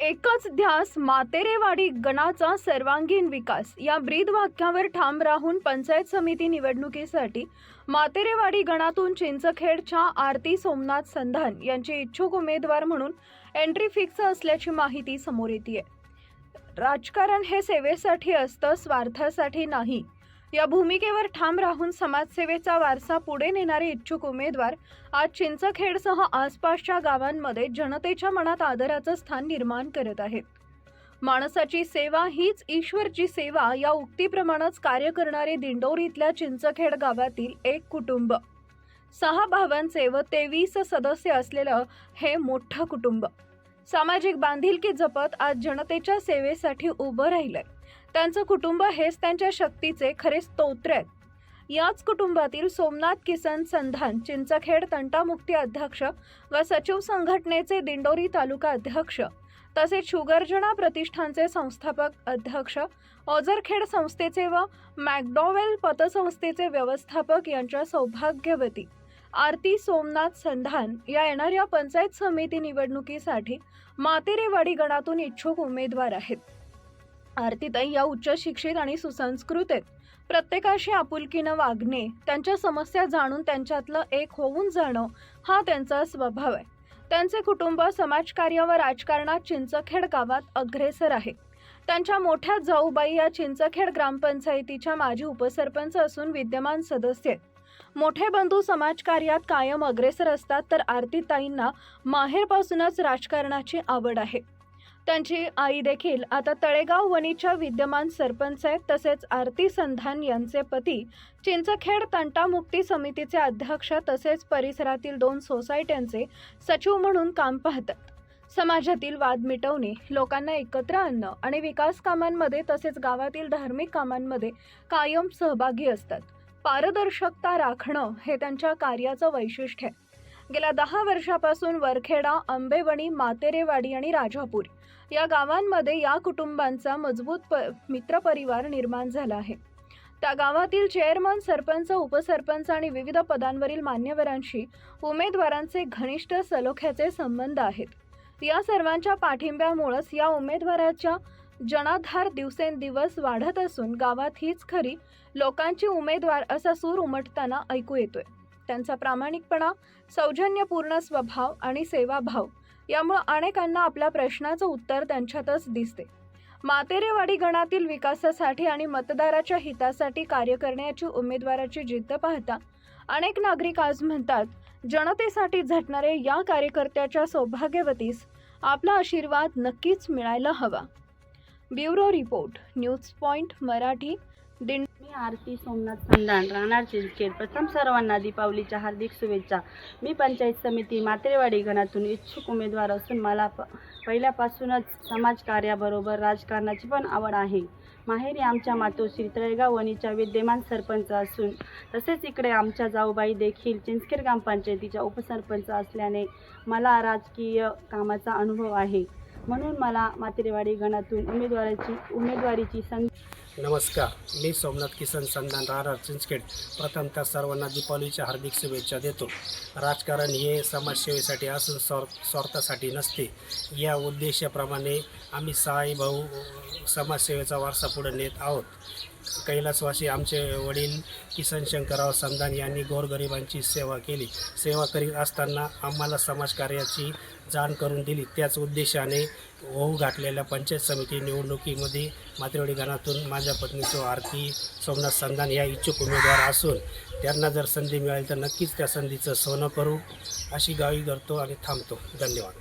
एकच ध्यास मातेरेवाडी गणाचा सर्वांगीण विकास. या ब्रीद वाक्यावर ठाम राहून पंचायत समिती निवडणुकीसाठी मातेरेवाडी गणातून चिंचखेडच्या आरती सोमनाथ संधान यांचे इच्छुक उमेदवार म्हणून एंट्री फिक्स असल्याची माहिती समोर येते राजकारण हे सेवेसाठी असतं स्वार्थासाठी नाही. या भूमिकेवर ठाम राहून समाजसेवेचा वारसा पुढे नेणारे इच्छुक उमेदवार आज चिंचखेडसह आसपासच्या गावांमध्ये जनतेच्या मनात आदराचं स्थान निर्माण करत आहेत. माणसाची सेवा हीच ईश्वरची सेवा या उक्तीप्रमाणेच कार्य करणारे दिंडोरीतल्या चिंचखेड गावातील एक कुटुंब. सहा भावांचे व तेवीस सदस्य असलेलं हे मोठं कुटुंब. सामाजिक बांधिलकी जपत आज जनतेच्या सेवेसाठी उभं राहिलंय. त्यांचं कुटुंब हेच त्यांच्या शक्तीचे खरे स्तोत्र आहेत. याच कुटुंबातील सोमनाथ किसन संधान चिंचखेड तंटामुक्ती अध्यक्ष व सचिव संघटनेचे दिंडोरी तालुका अध्यक्ष तसेच शुगरजना प्रतिष्ठानचे संस्थापक अध्यक्ष ओझरखेड संस्थेचे व मॅकडॉवेल पतसंस्थेचे व्यवस्थापक यांच्या सौभाग्यवती आरती सोमनाथ संधान या येणाऱ्या पंचायत समिती निवडणुकीसाठी मातेरेवाडी गणातून इच्छुक उमेदवार आहेत. आरतीताई या उच्च शिक्षित आणि सुसंस्कृत आहेत. प्रत्येकाशी आपुलकीनं वागणे त्यांच्या समस्या जाणून त्यांच्यातलं एक होऊन जाणं हा त्यांचा स्वभाव आहे. त्यांचे कुटुंब समाजकार्य व राजकारणात चिंचखेड गावात अग्रेसर आहे. त्यांच्या मोठ्या जाऊबाई या चिंचखेड ग्रामपंचायतीच्या माजी उपसरपंच असून विद्यमान सदस्य आहेत. मोठे बंधू समाजकार्यात कायम अग्रेसर असतात तर आरतीताईंना माहेरपासूनच राजकारणाची आवड आहे. त्यांची आई देखील आता तळेगाव वणीच्या विद्यमान सरपंच आहेत. तसेच आरती संधान यांचे पती चिंचखेड तंटामुक्ती समितीचे अध्यक्ष तसेच परिसरातील दोन सोसायट्यांचे सचिव म्हणून काम पाहतात. समाजातील वाद मिटवणे लोकांना एकत्र आणणं आणि विकास कामांमध्ये तसेच गावातील धार्मिक कामांमध्ये कायम सहभागी असतात. पारदर्शकता राखणं हे त्यांच्या कार्याचं वैशिष्ट्य आहे. गेल्या दहा वर्षापासून वरखेडा आंबेवणी मातेरेवाडी आणि राजापूर या गावांमध्ये या कुटुंबांचा मजबूत प मित्रपरिवार निर्माण झाला आहे. त्या गावातील चेअरमन सरपंच उपसरपंच आणि विविध पदांवरील मान्यवरांशी उमेदवारांचे घनिष्ठ सलोख्याचे संबंध आहेत. या सर्वांच्या पाठिंब्यामुळेच या उमेदवाराच्या जनाधार दिवसेंदिवस वाढत असून गावात हीच खरी लोकांची उमेदवार असा सूर उमटताना ऐकू येतोय. त्यांचा प्रामाणिकपणा सौजन्यपूर्ण स्वभाव आणि सेवाभाव यामुळे अनेकांना आपल्या प्रश्नाचं उत्तर त्यांच्यातच दिसते. मातेरेवाडी गणातील विकासासाठी आणि मतदाराच्या हितासाठी कार्य करण्याची उमेदवाराची जिद्द पाहता अनेक नागरिक आज म्हणतात जनतेसाठी झटणारे या कार्यकर्त्याच्या सौभाग्यवतीस आपला आशीर्वाद नक्कीच मिळायला हवा. Bureau report news point Marathi दिंड Aarti Somnath Sandhan राहणार चिंचखेड प्रथम सर्वांना दीपावलीच्या हार्दिक शुभेच्छा. मी पंचायत समिती मात्रेवाडी गणातून इच्छुक उमेदवार असून मला प पहिल्यापासूनच समाजकार्याबरोबर राजकारणाची पण आवड आहे. माहेरी आमच्या मातोश्री त्रयगाव वणीच्या विद्यमान सरपंच असून तसेच इकडे आमच्या जाऊबाई देखील चिंचखेड ग्रामपंचायतीच्या उपसरपंच असल्याने मला राजकीय कामाचा अनुभव आहे. म्हणून मला मात्रेवाडी गणातून उमेदवाराची उमेदवारीची संधी नमस्कार मी सोमनाथ किसन संधान राहणार चिंचखेड. प्रथमतः सर्वांना दीपावलीच्या हार्दिक शुभेच्छा देतो. राजकारण हे समाजसेवेसाठी असून स्वार स्वार्थासाठी नसते. या उद्देशाप्रमाणे आम्ही साई भाऊ समाजसेवेचा वारसा पुढे नेत आहोत. कैलासवासी आमचे वडील किसन शंकरराव संधान यांनी गोरगरिबांची सेवा केली. सेवा करीत असताना आम्हाला समाजकार्याची जाण करून दिली. त्याच उद्देशाने होऊ घातलेल्या पंचायत समिती निवडणुकीमध्ये मात्रेवाडी गणातून माझ्या पत्नीचं आरती सोमनाथ संधान या इच्छुक उमेदवार असून त्यांना जर संधी मिळाली तर नक्कीच त्या संधीचं सोनं करू अशी गावी करतो आणि थांबतो. धन्यवाद.